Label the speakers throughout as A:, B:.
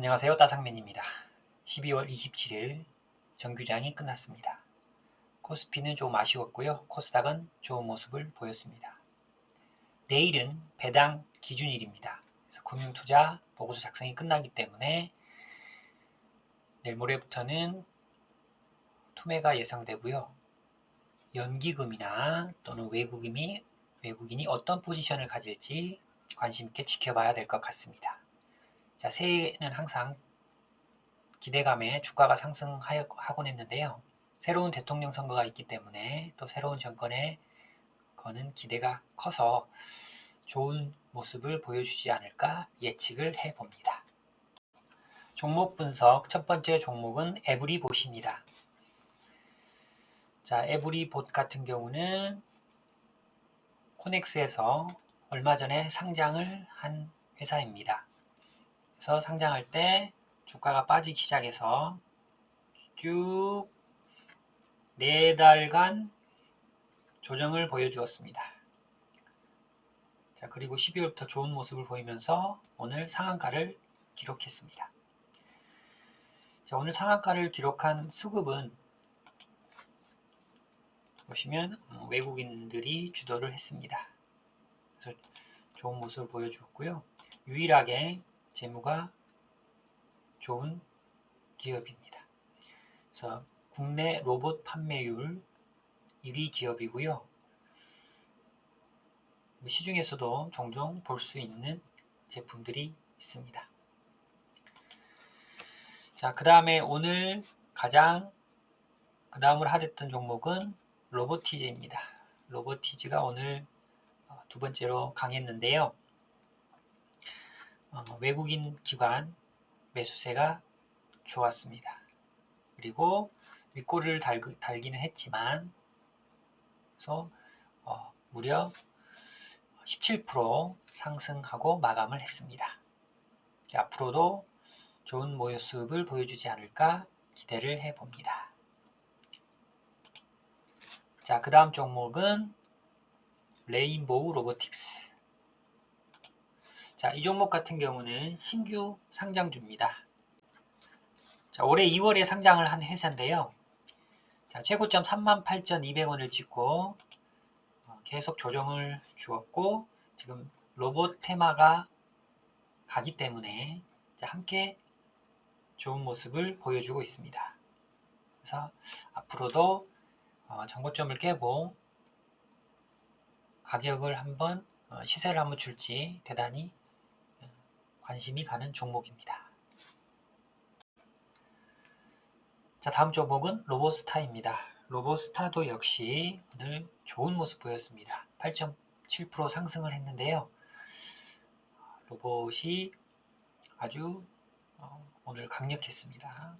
A: 안녕하세요 따상맨입니다. 12월 27일 정규장이 끝났습니다. 코스피는 좀 아쉬웠고요. 코스닥은 좋은 모습을 보였습니다. 내일은 배당 기준일입니다. 그래서 금융투자 보고서 작성이 끝나기 때문에 내일 모레부터는 투매가 예상되고요. 연기금이나 또는 외국인이 외국인이 어떤 포지션을 가질지 관심 있게 지켜봐야 될 것 같습니다. 자, 새해에는 항상 기대감에 주가가 상승하곤 했는데요. 새로운 대통령 선거가 있기 때문에 또 새로운 정권에 거는 기대가 커서 좋은 모습을 보여주지 않을까 예측을 해봅니다. 종목 분석 첫 번째 종목은 에브리봇입니다. 자, 에브리봇 같은 경우는 코넥스에서 얼마 전에 상장을 한 회사입니다. 그래서 상장할 때 주가가 빠지기 시작해서 쭉 4달간 조정을 보여주었습니다. 자, 그리고 12월부터 좋은 모습을 보이면서 오늘 상한가를 기록했습니다. 자, 오늘 상한가를 기록한 수급은 보시면 어, 외국인들이 주도를 했습니다. 그래서 좋은 모습을 보여주었고요. 유일하게 재무가 좋은 기업입니다. 그래서 국내 로봇 판매율 1위 기업이고요. 뭐 시중에서도 종종 볼 수 있는 제품들이 있습니다. 자, 그 다음에 오늘 가장 그 다음으로 하됐던 종목은 로보티즈입니다. 로보티즈가 오늘 어, 두 번째로 강했는데요. 어, 외국인 기관 매수세가 좋았습니다. 그리고 윗골을 달, 달기는 했지만 그래서 어, 무려 17% 상승하고 마감을 했습니다. 앞으로도 좋은 모습을 보여주지 않을까 기대를 해봅니다. 자, 그 다음 종목은 레인보우 로보틱스 자, 이 종목 같은 경우는 신규 상장주입니다. 자, 올해 2월에 상장을 한 회사인데요. 자, 최고점 38,200원을 찍고 어, 계속 조정을 주었고 지금 로봇 테마가 가기 때문에 함께 좋은 모습을 보여주고 있습니다. 그래서 앞으로도 어, 정고점을 깨고 가격을 한번 어, 시세를 한번 줄지 대단히 관심이 가는 종목입니다. 자 다음 종목은 로보스타입니다. 로보스타도 역시 오늘 좋은 모습 보였습니다. 8.7% 상승을 했는데요. 로봇이 아주 어, 오늘 강력했습니다.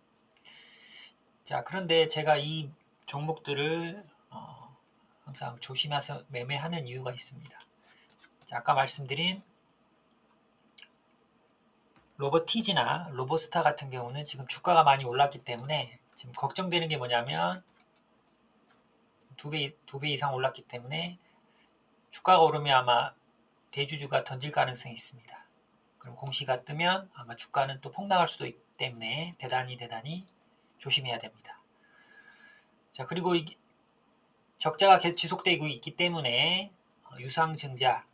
A: 자 그런데 제가 이 종목들을 어, 항상 조심해서 매매하는 이유가 있습니다. 자, 아까 말씀드린 로버티지나 로보스타 같은 경우는 지금 주가가 많이 올랐기 때문에 지금 걱정되는 게 뭐냐면 두 배, 두배 이상 올랐기 때문에 주가가 오르면 아마 대주주가 던질 가능성이 있습니다. 그럼 공시가 뜨면 아마 주가는 또 폭락할 수도 있기 때문에 대단히 대단히 조심해야 됩니다. 자 그리고 적자가 계속 지속되고 있기 때문에 어, 유상증자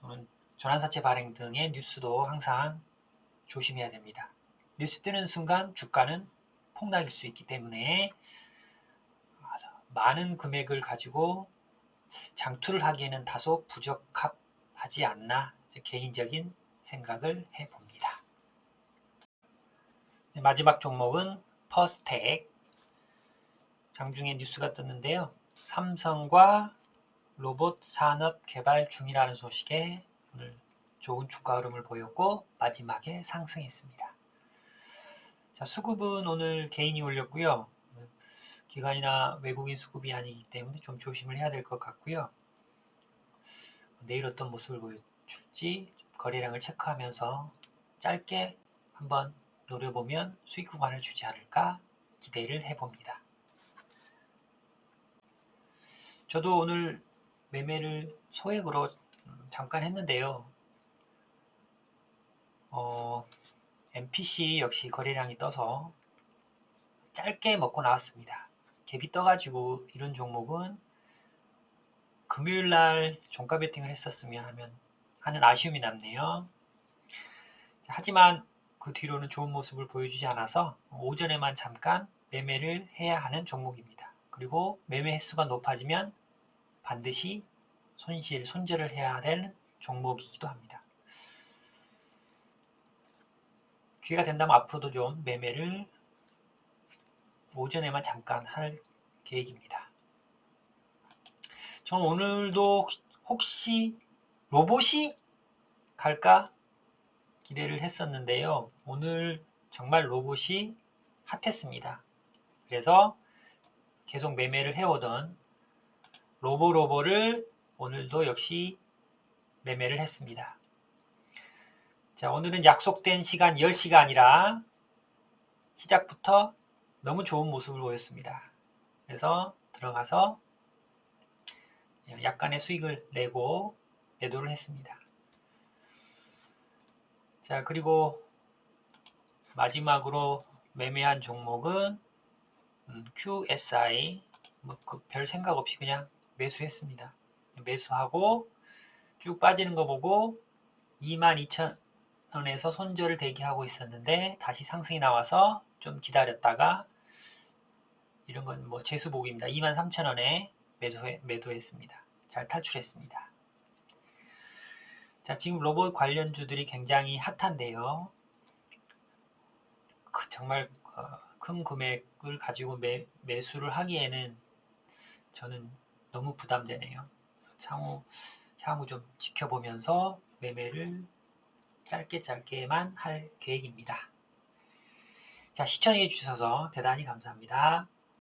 A: 또는 전환사채 발행 등의 뉴스도 항상 조심해야 됩니다. 뉴스 뜨는 순간 주가는 폭락일 수 있기 때문에 많은 금액을 가지고 장투를 하기에는 다소 부적합하지 않나 개인적인 생각을 해봅니다. 마지막 종목은 퍼스텍 장중에 뉴스가 떴는데요. 삼성과 로봇 산업 개발 중이라는 소식에 오늘 좋은 주가 흐름을 보였고 마지막에 상승했습니다. 자, 수급은 오늘 개인이 올렸고요. 기관이나 외국인 수급이 아니기 때문에 좀 조심을 해야 될 것 같고요. 내일 어떤 모습을 보여줄지 거래량을 체크하면서 짧게 한번 노려보면 수익 구간을 주지 않을까 기대를 해봅니다. 저도 오늘 매매를 소액으로 잠깐 했는데요. 어, MPC 역시 거래량이 떠서 짧게 먹고 나왔습니다. 갭이 떠가지고 이런 종목은 금요일 날 종가 베팅을 했었으면 하면 하는 아쉬움이 남네요. 하지만 그 뒤로는 좋은 모습을 보여주지 않아서 오전에만 잠깐 매매를 해야 하는 종목입니다. 그리고 매매 횟수가 높아지면 반드시 손실, 손절을 해야 되는 종목이기도 합니다. 기회가 된다면 앞으로도 좀 매매를 오전에만 잠깐 할 계획입니다. 저는 오늘도 혹시 로봇이 갈까 기대를 했었는데요. 오늘 정말 로봇이 핫했습니다. 그래서 계속 매매를 해오던 로보로보를 오늘도 역시 매매를 했습니다. 자, 오늘은 약속된 시간 10시가 아니라 시작부터 너무 좋은 모습을 보였습니다. 그래서 들어가서 약간의 수익을 내고 매도를 했습니다. 자, 그리고 마지막으로 매매한 종목은 음, QSI 뭐그별 생각 없이 그냥 매수했습니다. 매수하고 쭉 빠지는 거 보고 22,000 원에서 손절을 대기하고 있었는데 다시 상승이 나와서 좀 기다렸다가 이런 건 뭐 재수복입니다. 23,000원에 매도해, 매도했습니다. 잘 탈출했습니다. 자, 지금 로봇 관련주들이 굉장히 핫한데요. 그 정말 어, 큰 금액을 가지고 매, 매수를 하기에는 저는 너무 부담되네요. 향후, 향후 좀 지켜보면서 매매를 짧게 짧게만 할 계획입니다. 자, 시청해 주셔서 대단히 감사합니다.